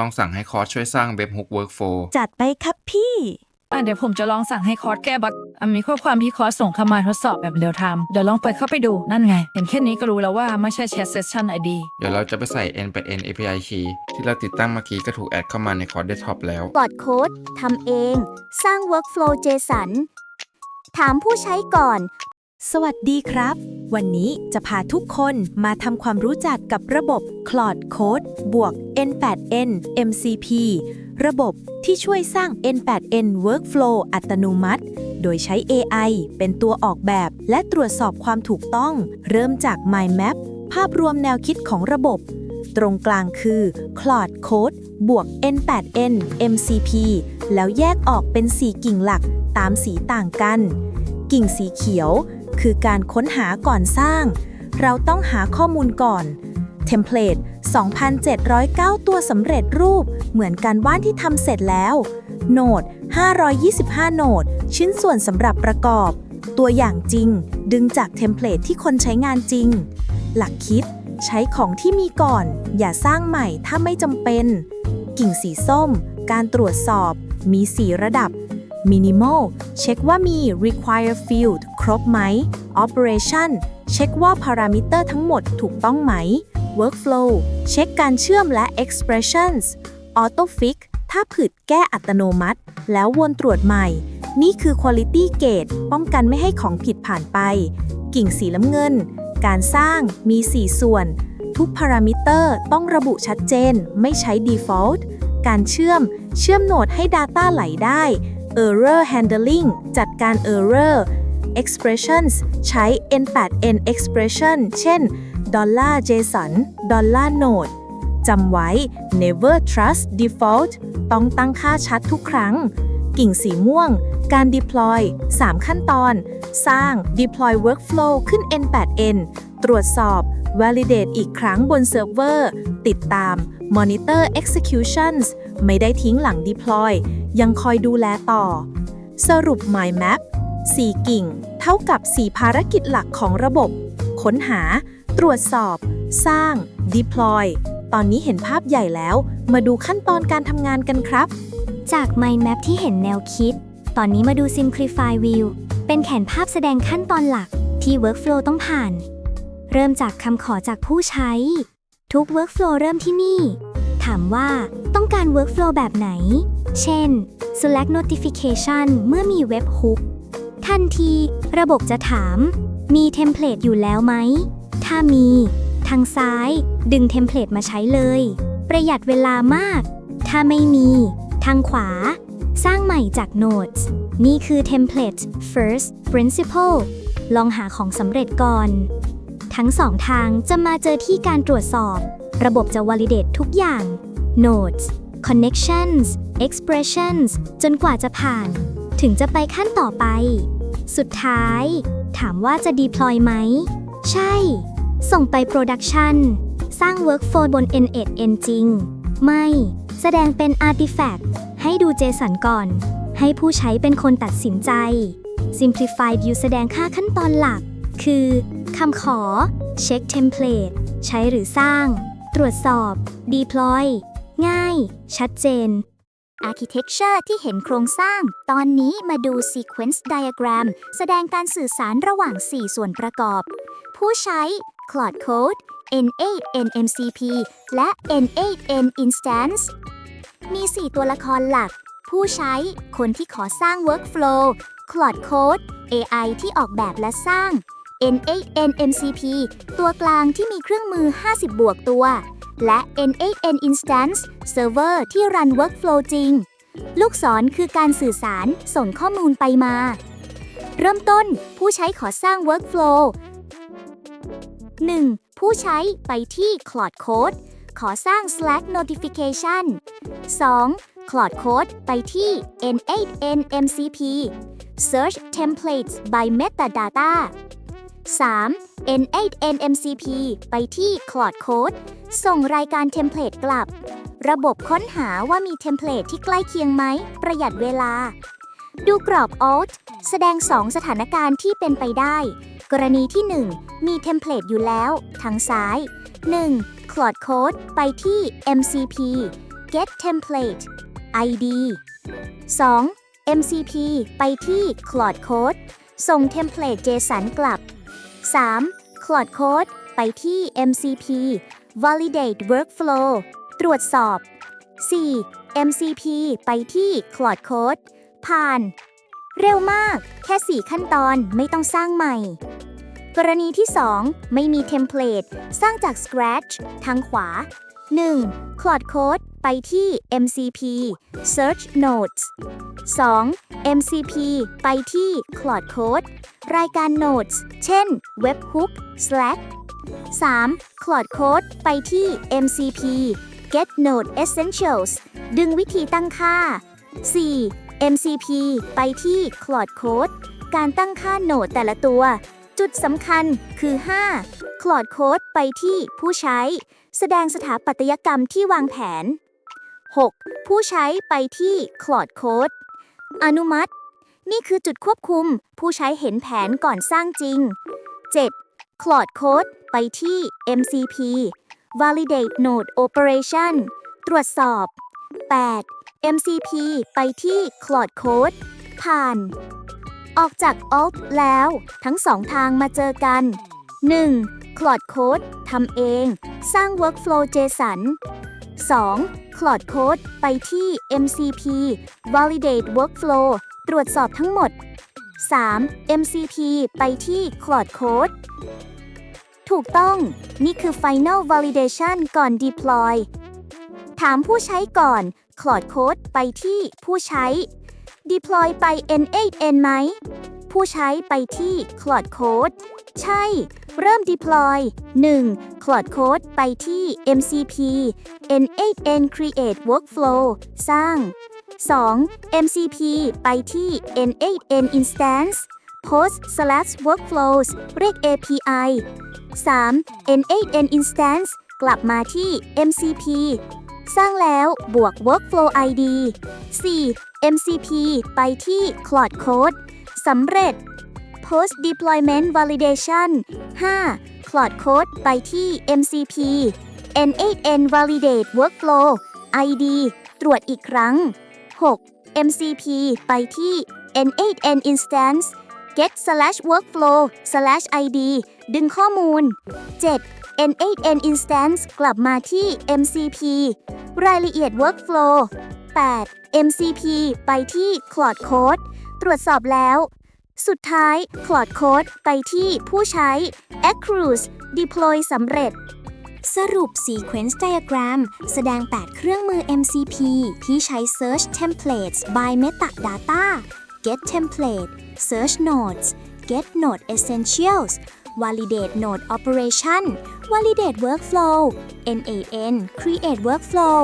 ลองสั่งให้คอร์สช่วยสร้างเว็บ Hook Workflow จัดไปครับพี่ อะเดี๋ยวผมจะลองสั่งให้คอร์สแก้บั๊กอะมีข้อความที่คอร์สส่งเข้ามาทดสอบแบบเดียวทำเดี๋ยวลองเปิดเข้าไปดูนั่นไง เห็นแค่นี้ก็รู้แล้วว่าไม่ใช่แชทเซสชั่นไอดีเดี๋ยวเราจะไปใส่ N ไป N API key ที่เราติดตั้งเมื่อกี้ก็ถูกแอดเข้ามาในคอร์ส Desktop แล้วปลอดโค้ดทำเอง สร้าง Workflow JSON ถามผู้ใช้ก่อน สวัสดีครับ วันนี้จะพาทุกคนมาทำความรู้จักกับระบบ Cloud Code บวก N8N MCP ระบบที่ช่วยสร้าง N8N Workflow อัตโนมัติ โดยใช้ AI เป็นตัวออกแบบและตรวจสอบความถูกต้อง เริ่มจาก Mind Map ภาพรวมแนวคิดของระบบ ตรงกลางคือ Cloud Code บวก N8N MCP แล้วแยกออกเป็น 4 กิ่งหลักตามสีต่างกัน กิ่งสีเขียว คือการค้นหาก่อนสร้าง เราต้องหาข้อมูลก่อน เทมเพลต 2,709 ตัวสำเร็จรูป เหมือนการบ้านที่ทำเสร็จแล้ว โนด 525 โนด ชิ้นส่วนสำหรับประกอบ ตัวอย่างจริง ดึงจากเทมเพลตที่คนใช้งานจริง หลักคิด ใช้ของที่มีก่อน อย่าสร้างใหม่ถ้าไม่จำเป็น กิ่งสีส้ม การตรวจสอบ มี 4 ระดับ Minimal เช็คว่ามี Require Field ครบไหม Operation เช็คว่า Parameter ทั้งหมดถูกต้องไหม Workflow เช็คการเชื่อมและ Expressions Autofix ถ้าผิดแก้อัตโนมัติ แล้ววนตรวจใหม่ นี่คือ Quality Gate ป้องกันไม่ให้ของผิดผ่านไป กิ่งสีน้ำเงิน การสร้างมี 4 ส่วน ทุกพารามิเตอร์ต้องระบุชัดเจน ไม่ใช้ default การเชื่อม เชื่อมโหนดให้ Data ไหลได้ Error Handling จัดการ Error Expressions ใช้ N8N Expression เช่น $JSON $Node จำไว้ Never Trust Default ต้องตั้งค่าชัดทุกครั้ง กิ่งสีม่วง การ deploy 3 ขั้นตอน สร้าง deploy workflow ขึ้น N8N ตรวจสอบ validate อีกครั้งบนเซิร์ฟเวอร์ ติดตาม monitor executions ไม่ได้ทิ้งหลัง deploy ยังคอยดูแลต่อ สรุป mind map 4 กิ่ง เท่ากับ 4 ภารกิจหลักของระบบ ค้นหา ตรวจสอบ สร้าง deploy ตอนนี้เห็นภาพใหญ่แล้ว มาดูขั้นตอนการทำงานกันครับ จาก Mind Map ที่เห็นแนวคิด ตอนนี้มาดู Simplify View เป็นแผนภาพแสดงขั้นตอนหลักที่ Workflow ต้องผ่าน เริ่มจากคำขอจากผู้ใช้ ทุก Workflow เริ่มที่นี่ ถามว่าต้องการ Workflow แบบไหน เช่น Select Notification เมื่อมีเว็บ Hook ทันทีระบบจะถาม มีเทมเพลตอยู่แล้วไหม ถ้ามี ทางซ้ายดึงเทมเพลตมาใช้เลย ประหยัดเวลามาก ถ้าไม่มี ทางขวา สร้างใหม่จาก Notes นี่คือ Template First Principle ลองหาของสำเร็จก่อน ทั้งสองทางจะมาเจอที่การตรวจสอบ ระบบจะ validate ทุกอย่าง Notes Connections Expressions จนกว่าจะผ่าน ถึงจะไปขั้นต่อไป สุดท้าย ถามว่าจะ deploy ไหม ใช่ ส่งไป production สร้าง workflow บน N8N จริง ไม่ แสดงเป็น artifact ให้ดู JSON ก่อน ให้ผู้ใช้เป็นคนตัดสินใจ Simplified View แสดงค่าขั้นตอนหลัก คือคำขอ เช็ค Template ใช้หรือสร้าง ตรวจสอบ Deploy ง่าย ชัดเจน Architecture ที่เห็นโครงสร้าง ตอนนี้มาดู Sequence Diagram แสดงการสื่อสารระหว่าง 4 ส่วนประกอบ ผู้ใช้ Cloud Code N8N MCP และ N8N Instance มี 4 ตัวละครหลัก ผู้ใช้ คนที่ขอสร้าง Workflow Cloud Code AI ที่ออกแบบและสร้าง N8N MCP ตัวกลางที่มีเครื่องมือ 50 บวกตัว และ N8N Instance Server ที่รัน Workflow จริง ลูกศรคือการสื่อสารส่งข้อมูลไปมา เริ่มต้นผู้ใช้ขอสร้าง Workflow 1. ผู้ใช้ไปที่ Cloud Code ขอสร้าง Slack Notification 2. Cloud Code ไปที่ N8N MCP Search Templates by Metadata 3. N8N MCP ไปที่ Cloud Code ส่งรายการเทมเพลตกลับ ระบบค้นหาว่ามีเทมเพลตที่ใกล้เคียงไหม ประหยัดเวลา ดูกรอบ Alt แสดง 2 สถานการณ์ที่เป็นไปได้ กรณีที่ 1 มีเทมเพลตอยู่แล้ว ทางซ้าย 1. Cloud Code ไปที่ MCP get template id 2. MCP ไปที่ Claude Code ส่งเทมเพลต JSON กลับ 3. Claude Code ไปที่ MCP validate workflow ตรวจสอบ 4. MCP ไปที่ Claude Code ผ่าน เร็วมาก แค่ 4 ขั้นตอนไม่ต้องสร้างใหม่ กรณีที่ 2 ไม่มีเทมเพลต สร้างจาก Scratch ทางขวา 1. Claude Code ไปที่ MCP Search Notes 2. MCP ไปที่ Claude Code รายการ Notes เช่น Webhook Slack 3. Claude Code ไปที่ MCP Get Node Essentials ดึงวิธีตั้งค่า 4. MCP ไปที่ Claude Code การตั้งค่าโหนดแต่ละตัว จุดสำคัญคือ 5. Claude Code ไปที่ผู้ใช้ แสดงสถาปัตยกรรมที่วางแผน 6. ผู้ใช้ไปที่ Claude Code อนุมัติ นี่คือจุดควบคุม ผู้ใช้เห็นแผนก่อนสร้างจริง 7. Claude Code ไปที่ MCP Validate Node Operation ตรวจสอบ 8. MCP ไปที่ Claude Code ผ่าน ออกจาก Alt แล้วทั้งสองทางมาเจอกัน 1. Claude Code ทำเอง สร้าง Workflow JSON 2. Claude Code ไปที่ MCP Validate Workflow ตรวจสอบทั้งหมด 3. MCP ไปที่ Claude Code ถูกต้อง นี่คือ Final Validation ก่อน Deploy ถามผู้ใช้ก่อน Claude Code ไปที่ผู้ใช้ Deploy ไป N8N ไหม ผู้ใช้ไปที่ Claude Code ใช่ เริ่ม Deploy 1. Claude Code ไปที่ MCP N8N Create Workflow สร้าง 2. MCP ไปที่ N8N Instance Post slash Workflows เรียก API 3. N8N Instance กลับมาที่ MCP สร้างแล้วบวก Workflow ID 4. MCP ไปที่ Claude Code สำเร็จ Post Deployment Validation 5. Claude Code ไปที่ MCP N8N Validate Workflow ID ตรวจอีกครั้ง 6. MCP ไปที่ N8N Instance get slash workflow slash id ดึงข้อมูล 7. N8N Instance กลับมาที่ MCP รายละเอียด workflow 8. MCP ไปที่ Claude Code ตรวจสอบแล้ว สุดท้าย Claude Code ไปที่ผู้ใช้ Accrues Deploy สำเร็จ สรุป Sequence Diagram แสดง 8 เครื่องมือ MCP ที่ใช้ Search Templates by Metadata Get Template Search Nodes Get Node Essentials Validate Node Operation Validate Workflow N8N Create Workflow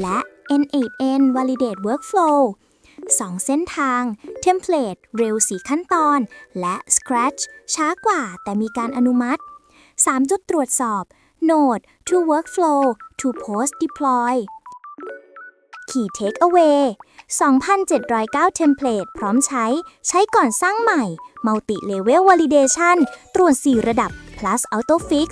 และ N8N Validate Workflow 2 เส้นทาง Template เร็ว 4 ขั้นตอน และ Scratch ช้ากว่าแต่มีการอนุมัติ 3 จุดตรวจสอบ Node to Workflow to Post Deploy Key Takeaway 2,709 Template พร้อมใช้ ใช้ก่อนสร้างใหม่ Multi Level Validation ตรวจ 4 ระดับ plus Autofix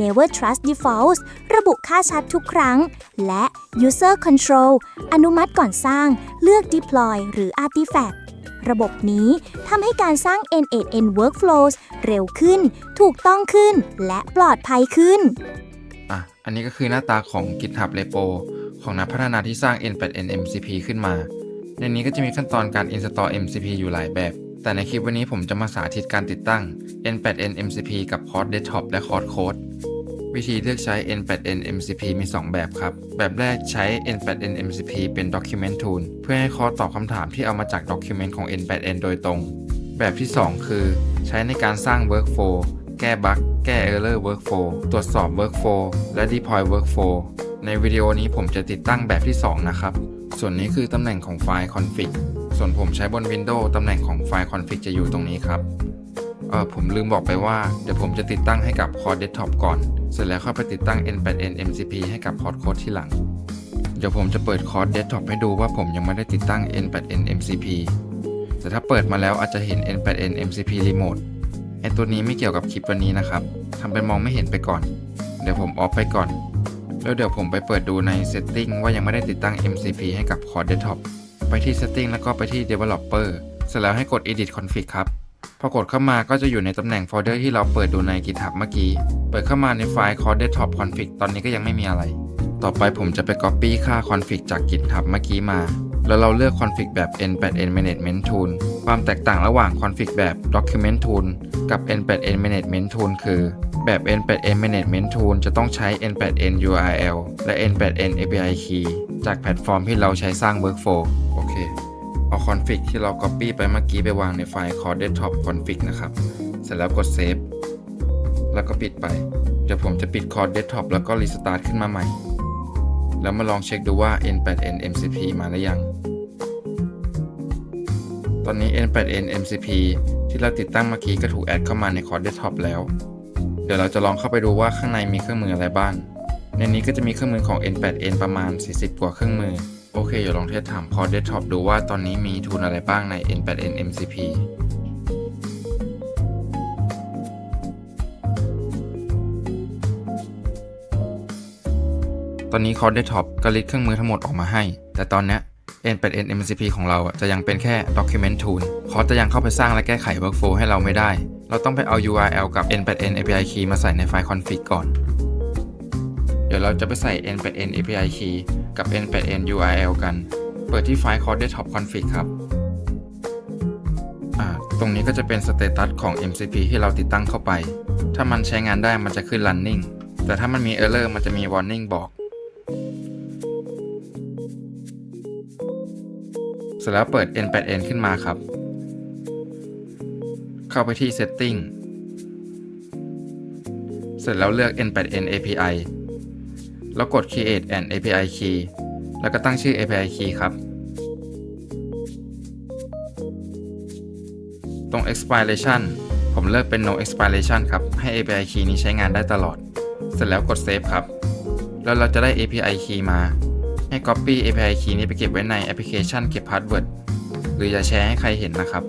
Never Trust Defaults ระบุค่าชัดทุกครั้ง และ User Control อนุมัติก่อนสร้าง เลือก Deploy หรือ Artifact ระบบนี้ทำให้การสร้าง N8N Workflows เร็วขึ้น ถูกต้องขึ้น และปลอดภัยขึ้น อะ อันนี้ก็คือหน้าตาของ GitHub Repo ของนักพัฒนาที่สร้าง N8N MCP ขึ้นมา ในนี้ก็จะมีขั้นตอนการ install MCP อยู่หลายแบบ แต่ในคลิปวันนี้ผมจะมาสาธิตการติดตั้ง N8N MCP กับ Code Desktop และ Code Code วิธีเลือกใช้ N8N MCP มี 2 แบบครับ แบบแรกใช้ N8N MCP เป็น Document Tool เพื่อให้คอตอบคำถามที่เอามาจาก Document ของ N8N โดยตรง แบบที่ 2 คือ ใช้ในการสร้าง Workflow แก้บั๊กแก้ Error Workflow ตรวจสอบ Workflow และ Deploy Workflow ในวิดีโอนี้ผมจะติดตั้งแบบที่ 2 นะครับ ส่วนนี้คือตำแหน่งของไฟล์ config ส่วนผมใช้บน Windows ตำแหน่งของไฟล์ config จะอยู่ตรงนี้ครับ เออผมลืมบอกไปว่า เดี๋ยวผมจะติดตั้งให้กับ Core Desktop ก่อน เสร็จแล้วค่อยไปติดตั้ง N8N MCP ให้กับ Core Code ที่หลัง เดี๋ยวผมจะเปิด Core Desktop ให้ดูว่าผมยังไม่ได้ติดตั้ง N8N MCP แต่ถ้าเปิดมาแล้วอาจจะเห็น N8N MCP Remote ไอตัวนี้ไม่เกี่ยวกับคลิปวันนี้นะครับทำเป็นมองไม่เห็นไปก่อน เดี๋ยวผมออฟไปก่อน แล้วเดี๋ยวผมไปเปิดดูใน Setting ว่ายังไม่ได้ติดตั้ง MCP ให้กับ Core Desktop ไปที่ Setting แล้วก็ไปที่ Developer เสร็จแล้วให้กด Edit Config ครับ พอกดเข้ามาก็จะอยู่ในตำแหน่งโฟลเดอร์ที่เราเปิดดูใน GitHub เมื่อกี้ เปิดเข้ามาในไฟล์ Core Desktop Config ตอนนี้ก็ยังไม่มีอะไร ต่อไปผมจะไป Copy ค่า Config จาก GitHub เมื่อกี้มา แล้วเราเลือก Config แบบ N8N Management Tool ความแตกต่างระหว่าง Config แบบ Document Tool กับ N8N Management Tool คือแบบ N8N Management Tool จะต้องใช้ N8N URL และ N8N API Key จากแพลตฟอร์มที่เราใช้สร้าง Workflow เค เอา config ที่เรา copy ไปเมื่อกี้ไปวางในไฟล์ core desktop config นะครับ เสร็จแล้วกด save แล้วก็ปิดไป เดี๋ยวผมจะปิด core desktop แล้วก็ restart ขึ้นมาใหม่ แล้วมาลองเช็คดูว่า n8n mcp มาหรือยัง ตอนนี้ n8n mcp ที่เราติดตั้งเมื่อกี้ก็ถูกแอดเข้ามาใน core desktop แล้ว เดี๋ยวเราจะลองเข้าไปดูว่าข้างในมีเครื่องมืออะไรบ้างในนี้ก็จะมีเครื่องมือของ n8n ประมาณ 40 กว่าเครื่องมือ เคเดี๋ยวลองเทสถาม Core Desktop ดูว่าตอนนี้มีทูลอะไรบ้างใน n8n mcp ตอนนี้ Core Desktop ก็ลิสต์เครื่องมือทั้งหมดออกมาให้ แต่ตอนนี้ n8n mcp ของเราจะยังเป็นแค่ Document Tool คอร์สจะยังเข้าไปสร้างและแก้ไข Workflow ให้เราไม่ได้ เราต้องไปเอา URL กับ n8n API Key มาใส่ในไฟล์ config ก่อน ดี๋ยวเราจะไปใส่ n8n API Key กับ n8n URL กัน เปิดที่ไฟล์ core desktop config ครับอ่าตรงนี้ก็จะเป็นสเตตัสของ MCP ที่เราติดตั้งเข้าไป ถ้ามันใช้งานได้มันจะขึ้น running แต่ถ้ามันมี error มันจะมี warning บอก เสร็จแล้วเปิด n8n ขึ้นมาครับ เข้าไปที่ setting เสร็จแล้วเลือก n8n API แล้วกด create an API key แล้วก็ตั้งชื่อ API key ครับ ตรง expiration ผมเลือกเป็น no expiration ครับ ให้ API key นี้ใช้งานได้ตลอด เสร็จแล้วกด save ครับ แล้วเราจะได้ API key มา ให้ copy API key นี้ไปเก็บไว้ในแอปพลิเคชันเก็บ password หรืออย่าแชร์ให้ใครเห็นนะครับ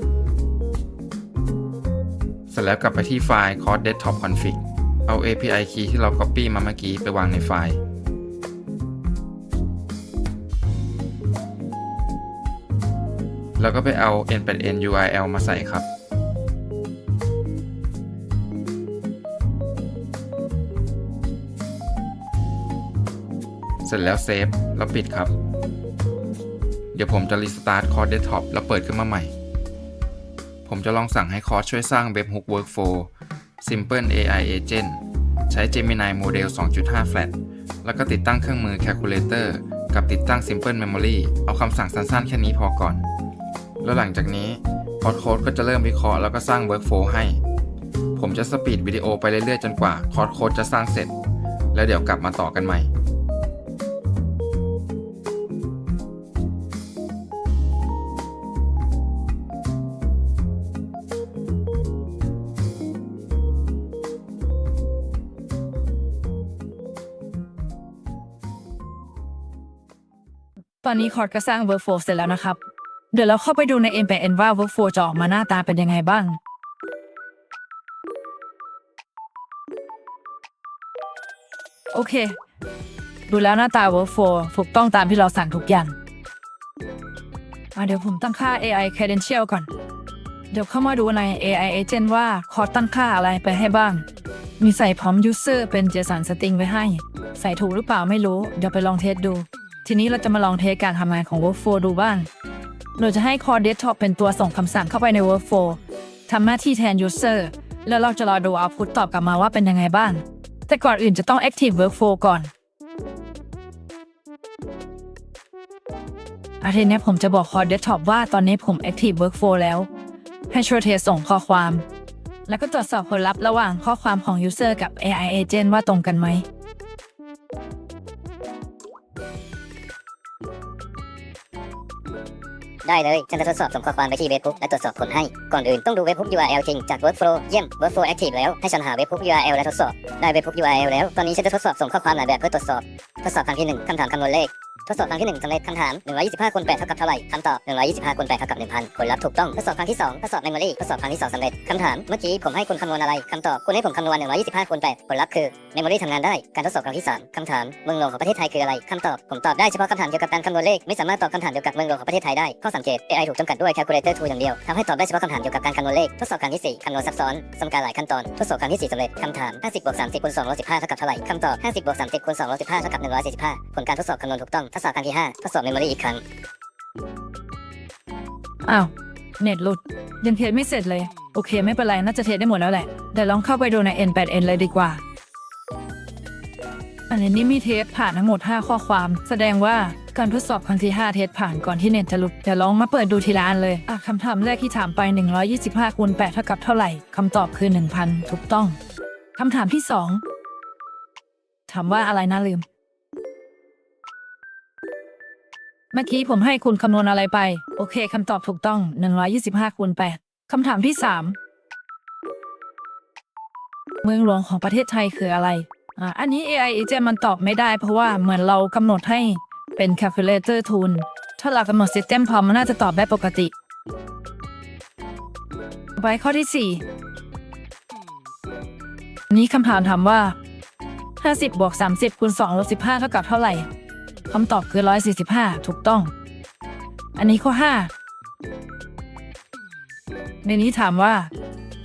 เสร็จแล้วกลับไปที่ไฟล์ core desktop config เอา API key ที่เรา copy มาเมื่อกี้ไปวางในไฟล์ แล้วก็ไปเอา n8n URL มาใส่ครับ เสร็จแล้วเซฟแล้วปิดครับ เดี๋ยวผมจะรีสตาร์ทคอร์สเดสก์ท็อปแล้วเปิดขึ้นมาใหม่ ผมจะลองสั่งให้คอร์สช่วยสร้าง Webhook Workflow Simple AI Agent ใช้ Gemini Model 2.5 Flat แล้วก็ติดตั้งเครื่องมือ Calculator กับติดตั้ง Simple Memory เอาคำสั่งสั้นๆ แค่นี้พอก่อน แล้วหลังจากนี้พอดโค้ดก็จะเริ่มวิเคราะห์แล้วก็สร้าง Workflow ให้ ผมจะสปีดวิดีโอไปเรื่อยๆจนกว่าคอร์ดโค้ดจะสร้างเสร็จ แล้วเดี๋ยวกลับมาต่อกันใหม่ตอนนี้คอร์ดก็สร้าง workflow เสร็จแล้วนะครับ เดี๋ยวเราเข้าไปดูใน n 8 n ว่า workflow จะออกมาหน้าตาเป็นยังไงบ้าง โอเค ดูแล้วหน้าตา workflow ถูกต้องตามที่เราสั่งทุกอย่างอะเดี๋ยวผมตั้งค่า AI credential ก่อน เดี๋ยวเข้ามาดูใน AI agent ว่าคอตั้งค่าอะไรไปให้บ้าง มีใส่พร้อม user เป็น JSON string ไว้ให้ ใส่ถูกหรือเปล่าไม่รู้ เดี๋ยวไปลองเทสดู ทีนี้เราจะมาลองเทสการทำงานของ workflow ดูบ้าง เราจะให้ core desktop เป็นตัวส่งคำสั่งเข้าไปใน workflow ทำหน้าที่แทน user แล้วเราจะรอดู output ตอบกลับมาว่าเป็นยังไงบ้าง แต่ก่อนอื่นจะต้อง active workflow ก่อน อาทีนี้ผมจะบอก core desktop ว่าตอนนี้ผม active workflow แล้ว ให้ช่วยเทสส่งข้อความ แล้วก็ตรวจสอบผลลัพธ์ระหว่างข้อความของ user กับ AI agent ว่าตรงกันไหม ได้เลย ฉันจะทดสอบส่งข้อความไปที่เว็บพุกและตรวจสอบผลให้ ก่อนอื่นต้องดูเว็บพุก URL จริงจาก Workflow เยี่ยม Workflow Active แล้ว ให้ฉันหาเว็บพุก URL และทดสอบ ได้เว็บพุก URL แล้ว ตอนนี้ฉันจะทดสอบส่งข้อความหลายแบบเพื่อตรวจสอบ ทดสอบครั้งที่ 1คำถามคำนวณเลข ทดสอบครั้งที่ 1สำเร็จคำถาม 125คูณ8เท่ากับเท่าไหร่คำตอบ 125คูณ8เท่ากับ 1,000ผลลัพธ์ถูกต้อง ทดสอบครั้งที่ 2 ทดสอบ memory ทดสอบครั้งที่ 2สำเร็จคำถาม เมื่อกี้ผมให้คุณคำนวณอะไรคำตอบ คุณให้ผมคำนวณ 125คูณ8ผลลัพธ์คือ memory ทำงานได้ การทดสอบครั้งที่ 3คำถามเมืองหลวงของประเทศไทยคืออะไรคำตอบ ผมตอบได้เฉพาะคำถามเกี่ยวกับการคำนวณเลข ไม่สามารถตอบคำถามเกี่ยวกับเมืองหลวงของประเทศไทยได้ ข้อสังเกต AI ถูกจำกัดด้วย calculator tool อย่างเดียวทำให้ตอบได้เฉพาะคำถามเกี่ยวกับการคำนวณเลข ทดสอบครั้งที่4คำนวณซับซ้อนสมการหลายขั้นตอน ทดสอบครั้งที่4สำเร็จคำถาม 50บวก30คูณ2ลบ15เท่ากับเท่าไหร่คำตอบ 50บวก30คูณ2ลบ15เท่ากับ145ผลการทดสอบคำนวณถูกต้องทดสอบครั้งที่5ทดสอบ memory อีกครั้ง อ้าว เน็ตหลุด ยังเทสไม่เสร็จเลย โอเค ไม่เป็นไร น่าจะเทสได้หมดแล้วแหละเดี๋ยวลองเข้าไปดูใน N8N เลยดีกว่า อันนี้มีเทสผ่านทั้งหมด 5 ข้อความ แสดงว่าการทดสอบครั้งที่ 5 เทสผ่านก่อนที่เน็ตจะหลุดเดี๋ยวลองมาเปิดดูทีละอันเลยอะคำถามแรกที่ถามไป 125คูณ8เท่ากับเท่าไหร่คำตอบคือ 1,000 ถูกต้องคำถามที่ 2 ถามว่าอะไรนะลืม เมื่อกี้ผมให้คุณคำนวณอะไรไป โอเคคำตอบถูกต้อง 125คูณ8คำถามที่ 3 เมืองหลวงของประเทศไทยคืออะไรอ่าอันนี้ AI agent มันตอบไม่ได้ เพราะว่าเหมือนเรากำหนดให้เป็น calculator tool ถ้าเรากำหนด system พอมันน่าจะตอบได้ปกติไปข้อที่4อันนี้คำถามถามว่า 50บวก30คูณ2ลบ15เท่ากับเท่าไหร่ คำตอบคือ 145 ถูกต้อง อันนี้ข้อ 5 ในนี้ถามว่า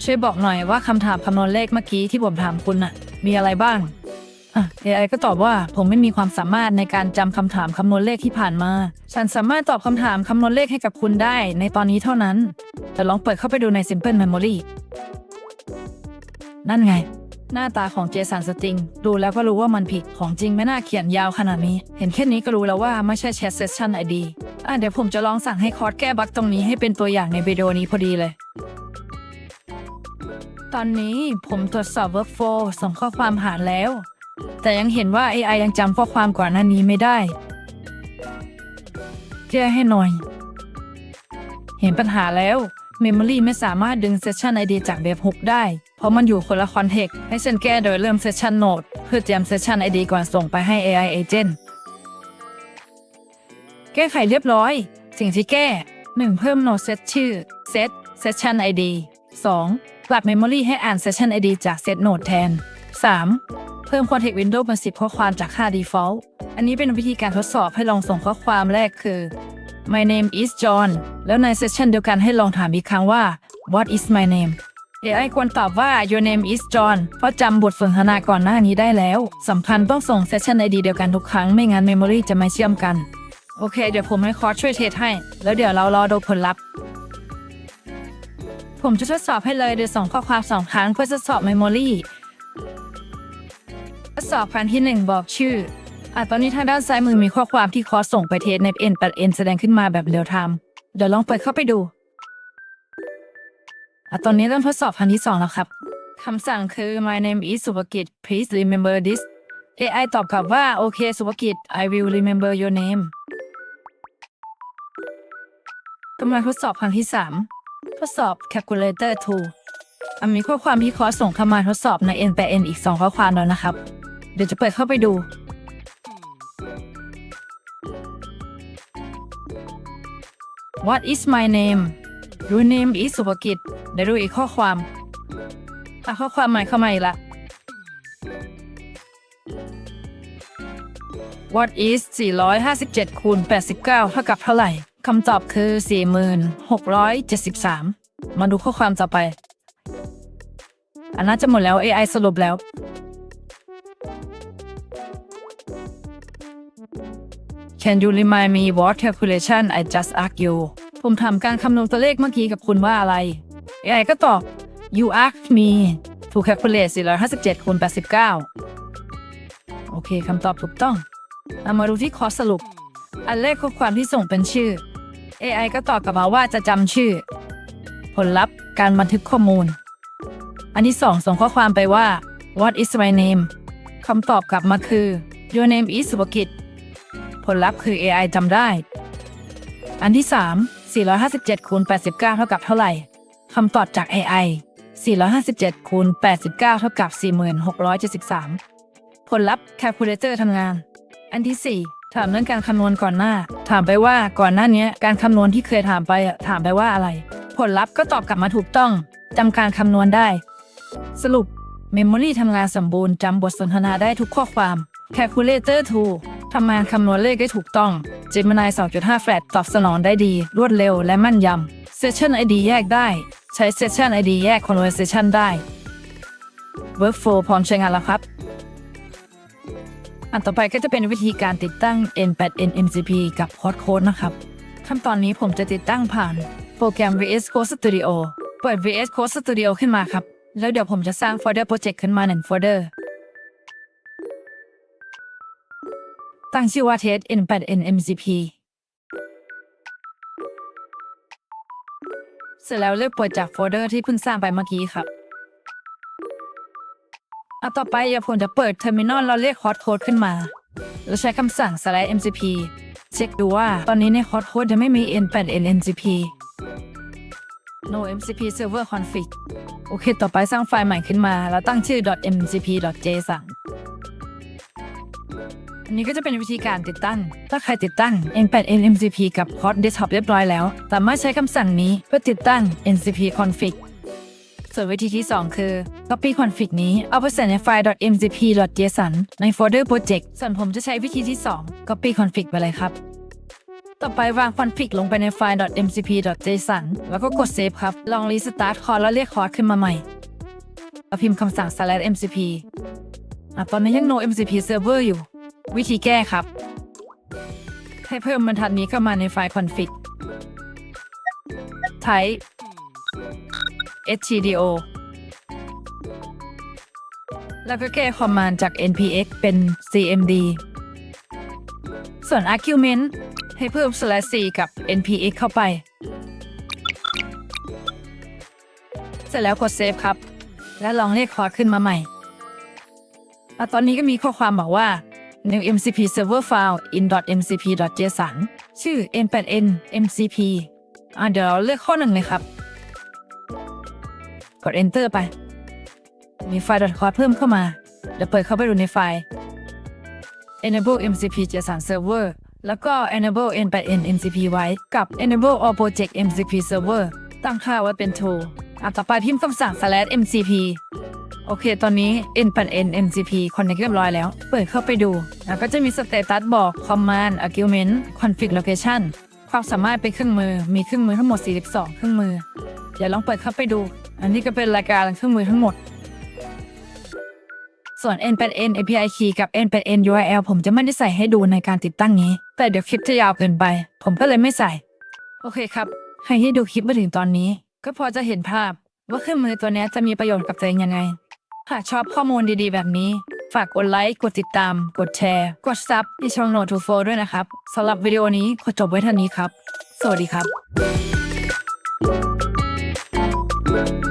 ช่วยบอกหน่อยว่าคำถามคำนวณเลขเมื่อกี้ที่ผมถามคุณน่ะ มีอะไรบ้าง อะ AI ก็ตอบว่าผมไม่มีความสามารถในการจำคำถามคำนวณเลขที่ผ่านมา ฉันสามารถตอบคำถามคำนวณเลขให้กับคุณได้ในตอนนี้เท่านั้น แต่ลองเปิดเข้าไปดูใน Simple Memory นั่นไง หน้าตาของเจสันสติง ดูแล้วก็รู้ว่ามันผิดของจริงไม่น่าเขียนยาวขนาดนี้ เห็นแค่นี้ก็รู้แล้วว่าไม่ใช่แชทเซสชันไอดีอะเดี๋ยวผมจะลองสั่งให้คอร์สแก้บั๊กตรงนี้ให้เป็นตัวอย่างในวิดีโอนี้พอดีเลย ตอนนี้ผมตรวจสอบ workflow ส่งข้อความหาแล้ว แต่ยังเห็นว่า AI ยังจำข้อความก่อนหน้านี้ไม่ได้แก้ให้หน่อย เห็นปัญหาแล้ว Memory ไม่สามารถดึง Session ID จากเว็บฮุกได้ เพราะมันอยู่คนละคอนเทกต์ให้ฉันแก้โดยเริ่ม Session Node เพื่อเตรียม Session ID ก่อนส่งไปให้ AI Agent แก้ไขเรียบร้อย สิ่งที่แก้ 1. เพิ่ม Node Set ชื่อ Set Session ID 2. ปรับ Memory ให้อ่าน Session ID จาก Set Node แทน 3. เพิ่ม Context Window เป็น10 ข้อความจากค่า Default อันนี้เป็นวิธีการทดสอบให้ลองส่งข้อความแรกคือ My name is John แล้วในเซสชันเดียวกันให้ลองถามอีกครั้งว่า What is my name AI ควรตอบว่า Your name is John เพราะจำบทสนทนาก่อนหน้านี้ได้แล้ว สำคัญต้องส่งเซสชัน ID เดียวกันทุกครั้ง ไม่งั้น Memory จะไม่เชื่อมกัน โอเค เดี๋ยวผมให้คอร์สช่วยเทสให้ แล้วเดี๋ยวเรารอดูผลลัพธ์ ผมจะทดสอบให้เลยโดยส่งข้อความสองครั้งเพื่อทดสอบ Memory ทดสอบครั้งที่หนึ่งบอกชื่ออะตอนนี้ทางด้านซ้ายมือมีข้อความที่คอร์สส่งไปเทสใน N 8 N แสดงขึ้นมาแบบเรียลไทม์เดี๋ยวลองเปิดเข้าไปดู อะตอนนี้เริ่มทดสอบครั้งที่สองแล้วครับคำสั่งคือ my name is สุภกิจ please remember this AI ตอบกลับว่า โอเค สุภกิจ I will remember your name กำลังทดสอบครั้งที่สามทดสอบ calculator tool อะมีข้อความที่คอสส่งเข้ามาทดสอบใน N 8 N อีกสองข้อความแล้วนะครับ เดี๋ยวจะเปิดเข้าไปดู What is my name Your name is สุภกิจเดี๋ยวดูอีกข้อความอะข้อความใหม่เข้ามาอีกละ What is 457คูณ89เท่ากับเท่าไหร่คำตอบคือ 4673 มาดูข้อความต่อไป อันน่าจะหมดแล้ว AI สรุปแล้ว Can you remind me what calculation I just asked you ผมถามการคำนวณตัวเลขเมื่อกี้กับคุณว่าอะไร AI ก็ตอบ You asked me to calculate 457คูณ89 โอเคคำตอบถูกต้องเอามาดูที่คอสรุป อันแรกข้อความที่ส่งเป็นชื่อ AI ก็ตอบกลับมาว่าจะจำชื่อ ผลลัพธ์การบันทึกข้อมูล อันที่สองส่งข้อความไปว่า What is my name คำตอบกลับมาคือ Your name is สุภกิจ ผลลัพธ์คือ AI จำได้ อันที่3 457คูณ89 เท่ากับเท่าไหร่คำตอบจาก AI 457คูณ89 เท่ากับ 4673 ผลลัพธ์ Calculator ทำงาน อันที่ถามเรื่องการคำนวณก่อนหน้า ถามไปว่าก่อนหน้านี้การคำนวณที่เคยถามไปถามไปว่าอะไร ผลลัพธ์ก็ตอบกลับมาถูกต้องจำการคำนวณได้ สรุป Memory ทำงานสมบูรณ์จำบทสนทนาได้ทุกข้อความ Calculator 2 ทำงานคำนวณเลขได้ถูกต้อง Gemini 2.5 Flat ตอบสนองได้ดี รวดเร็วและมั่นยำ Session ID แยกได้ ใช้ Session ID แยก Conversation ได้ Workflow พร้อมใช้งานแล้วครับ อันต่อไปก็จะเป็นวิธีการติดตั้ง N8N MCP กับ Hot Code นะครับ ขั้นตอนนี้ผมจะติดตั้งผ่าน โปรแกรม VS Code Studio เปิด VS Code Studio ขึ้นมาครับ แล้วเดี๋ยวผมจะสร้างโฟลเดอร์โปรเจกต์ขึ้นมาหนึ่งโฟลเดอร์ ตั้งชื่อว่า test N8N MCP เสร็จแล้วเลือกเปิดจากโฟลเดอร์ที่เพิ่งสร้างไปเมื่อกี้ครับเอาต่อไปเดี๋ยวผมจะเปิด Terminal แล้วเรียก Hot Code ขึ้นมา แล้วใช้คำสั่ง slash mcp เช็คดูว่าตอนนี้ใน Hot Code ยังไม่มี n8n mcp no mcp server config โอเค ต่อไปสร้างไฟล์ใหม่ขึ้นมา แล้วตั้งชื่อ .mcp.json อันนี้ก็จะเป็นวิธีการติดตั้ง ถ้าใครติดตั้ง n8n mcp กับ Hot Desktop เรียบร้อยแล้ว สามารถใช้คำสั่งนี้เพื่อติดตั้ง ncp config ส่วนวิธีที่ 2 คือ copy config นี้เอาไปใส่ในไฟล์ .mcp.json ในโฟลเดอร์โปรเจกต์ส่วนผมจะใช้วิธีที่ 2 copy config ไปเลยครับ ต่อไปวาง config ลงไปในไฟล์ .mcp.json แล้วก็กด save ครับ ลอง restart คอร์แล้วเรียกคอร์ขึ้นมาใหม่แล้วพิมพ์คำสั่ง slash mcp อะตอนนี้ยัง no mcp server อยู่ วิธีแก้ครับ ให้เพิ่มบรรทัดนี้เข้ามาในไฟล์ config type stdio แล้วก็แก้คอมมานด์จาก npx เป็น cmd ส่วน argument ให้เพิ่ม slash c กับ npx เข้าไป เสร็จแล้วกด save ครับ และลองเรียกคอร์ดขึ้นมาใหม่ ตอนนี้ก็มีข้อความบอกว่า new mcp server file in .mcp.json ชื่อ n8n mcp อะเดี๋ยวเราเลือกข้อหนึ่งเลยครับ กด enter ไป มีไฟล์ .cod เพิ่มเข้ามา เดี๋ยวเปิดเข้าไปดูในไฟล์ enable mcp json server แล้วก็ enable n8n mcp ไว้กับ enable all project mcp server ตั้งค่าไว้เป็น true อะต่อไปพิมพ์คำสั่ง slash mcp โอเค ตอนนี้ n8n mcp connect เรียบร้อยแล้ว เปิดเข้าไปดูแล้วก็จะมีสเตตัสบอก command argument config location ความสามารถเป็นเครื่องมือ มีเครื่องมือทั้งหมด 42 เครื่องมือเดี๋ยวลองเปิดเข้าไปดู อันนี้ก็เป็นรายการเครื่องมือทั้งหมด ส่วน n8n API key กับ n8n URL ผมจะไม่ได้ใส่ให้ดูในการติดตั้งนี้ แต่เดี๋ยวคลิปจะยาวเกินไป ผมก็เลยไม่ใส่ โอเคครับใครที่ดูคลิปมาถึงตอนนี้ ก็พอจะเห็นภาพว่าเครื่องมือตัวนี้จะมีประโยชน์กับตัวเองยังไง หากชอบข้อมูลดีๆ แบบนี้ ฝากกดไลค์ กดติดตาม กดแชร์ กดซับที่ช่องโน้ตทูโฟด้วยนะครับสำหรับวิดีโอนี้ขอจบไว้เท่านี้ครับ สวัสดีครับ